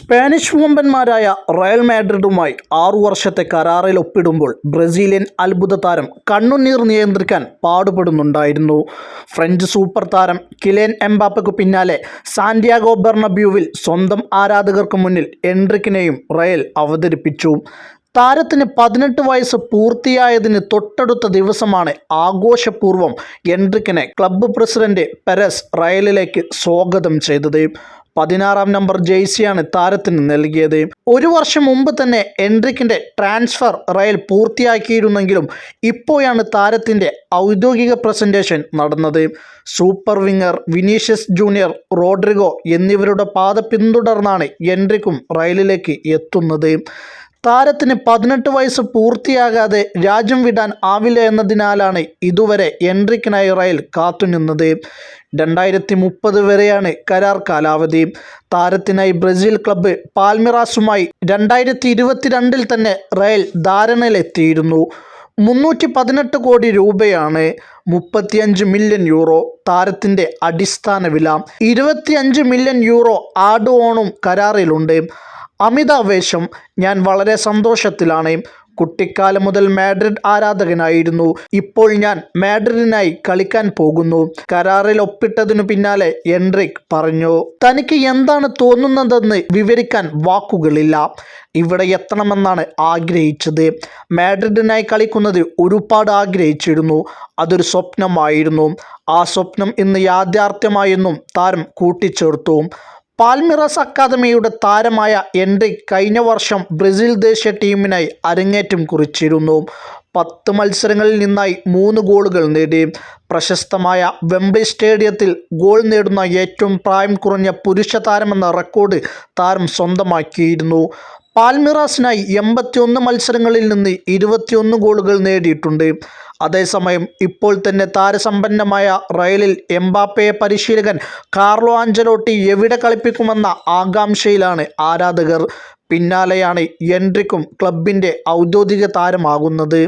Spanish വമ്പന്മാരായ Real മാഡ്രിഡുമായി ആറു വർഷത്തെ കരാറിൽ ഒപ്പിടുമ്പോൾ ബ്രസീലിയൻ അത്ഭുത താരം കണ്ണുനീർ നിയന്ത്രിക്കാൻ പാടുപെടുന്നുണ്ടായിരുന്നു. ഫ്രഞ്ച് സൂപ്പർ താരം കിലേൻ എംബാപ്പയ്ക്ക് പിന്നാലെ സാന്റിയാഗോ ബെർണബ്യൂവിൽ സ്വന്തം ആരാധകർക്ക് മുന്നിൽ എൻട്രിക്കിനെയും റയൽ അവതരിപ്പിച്ചു. താരത്തിന് പതിനെട്ട് വയസ്സ് പൂർത്തിയായതിന് തൊട്ടടുത്ത ദിവസമാണ് ആഘോഷപൂർവം എൻട്രിക്കിനെ ക്ലബ്ബ് പ്രസിഡന്റ് പെരസ് റയലിലേക്ക് സ്വാഗതം ചെയ്തത്. പതിനാറാം നമ്പർ ജേഴ്സിയാണ് താരത്തിന് നൽകിയത്. ഒരു വർഷം മുമ്പ് തന്നെ എൻട്രിക്കിന്റെ ട്രാൻസ്ഫർ റയൽ പൂർത്തിയാക്കിയിരുന്നെങ്കിലും ഇപ്പോഴാണ് താരത്തിന്റെ ഔദ്യോഗിക പ്രസന്റേഷൻ നടന്നത്. Super winger Vinicius Junior Rodrigo എന്നിവരുടെ പാത പിന്തുടർന്നാണ് എൻട്രിക്കും റയലിലേക്ക് എത്തുന്നത്. താരത്തിന് പതിനെട്ട് വയസ്സ് പൂർത്തിയാകാതെ രാജ്യം വിടാൻ ആവില്ല എന്നതിനാലാണ് ഇതുവരെ എൻട്രിക് നൈറയിൽ കാത്തുനിന്നത് രണ്ടായിരത്തി മുപ്പത് വരെയാണ് കരാർ കാലാവധി. താരത്തിനായി ബ്രസീൽ ക്ലബ്ബ് പാൽമിറാസുമായി രണ്ടായിരത്തി ഇരുപത്തിരണ്ടിൽ തന്നെ റയൽ ധാരണയിലെത്തിയിരുന്നു. മുന്നൂറ്റി പതിനെട്ട് കോടി രൂപയാണ് മുപ്പത്തിയഞ്ച് മില്യൺ യൂറോ താരത്തിന്റെ അടിസ്ഥാന വില. ഇരുപത്തിയഞ്ച് മില്യൺ യൂറോ ആഡ് ഓണും കരാറിലുണ്ട്. അമിതാവേശം ഞാൻ വളരെ സന്തോഷത്തിലാണ്. കുട്ടിക്കാലം മുതൽ മാഡ്രിഡ് ആരാധകനായിരുന്നു. ഇപ്പോൾ ഞാൻ മാഡ്രിഡിനായി കളിക്കാൻ പോകുന്നു. കരാറിൽ ഒപ്പിട്ടതിനു പിന്നാലെ എൻട്രിക് പറഞ്ഞു. തനിക്ക് എന്താണ് തോന്നുന്നതെന്ന് വിവരിക്കാൻ വാക്കുകളില്ല. ഇവിടെ എത്തണമെന്നാണ് ആഗ്രഹിച്ചത്. മാഡ്രിഡിനായി കളിക്കുന്നത് ഒരുപാട് ആഗ്രഹിച്ചിരുന്നു. അതൊരു സ്വപ്നമായിരുന്നു. ആ സ്വപ്നം ഇന്ന് യാഥാർത്ഥ്യമായെന്നും താരം കൂട്ടിച്ചേർത്തു. പാൽമിറസ് അക്കാദമിയുടെ താരമായ എൻട്രിക് കഴിഞ്ഞ വർഷം ബ്രസീൽ ദേശീയ ടീമിനായി അരങ്ങേറ്റം കുറിച്ചിരുന്നു. പത്ത് മത്സരങ്ങളിൽ നിന്നായി മൂന്ന് ഗോളുകൾ നേടി. പ്രശസ്തമായ വെംബ്ലി സ്റ്റേഡിയത്തിൽ ഗോൾ നേടുന്ന ഏറ്റവും പ്രായം കുറഞ്ഞ പുരുഷ താരമെന്ന റെക്കോർഡ് താരം സ്വന്തമാക്കിയിരുന്നു. പാൽമിറാസിനായി എൺപത്തിയൊന്ന് മത്സരങ്ങളിൽ നിന്ന് ഇരുപത്തിയൊന്ന് ഗോളുകൾ നേടിയിട്ടുണ്ട്. അതേസമയം ഇപ്പോൾ തന്നെ താരസമ്പന്നമായ റയലിൽ എംബാപ്പയെ പരിശീലകൻ കാർലോ ആഞ്ചലോട്ടി എവിടെ കളിപ്പിക്കുമെന്ന ആകാംക്ഷയിലാണ് ആരാധകർ. പിന്നാലെയാണ് എൻട്രിക്കും ക്ലബിന്റെ ഔദ്യോഗിക താരമാകുന്നത്.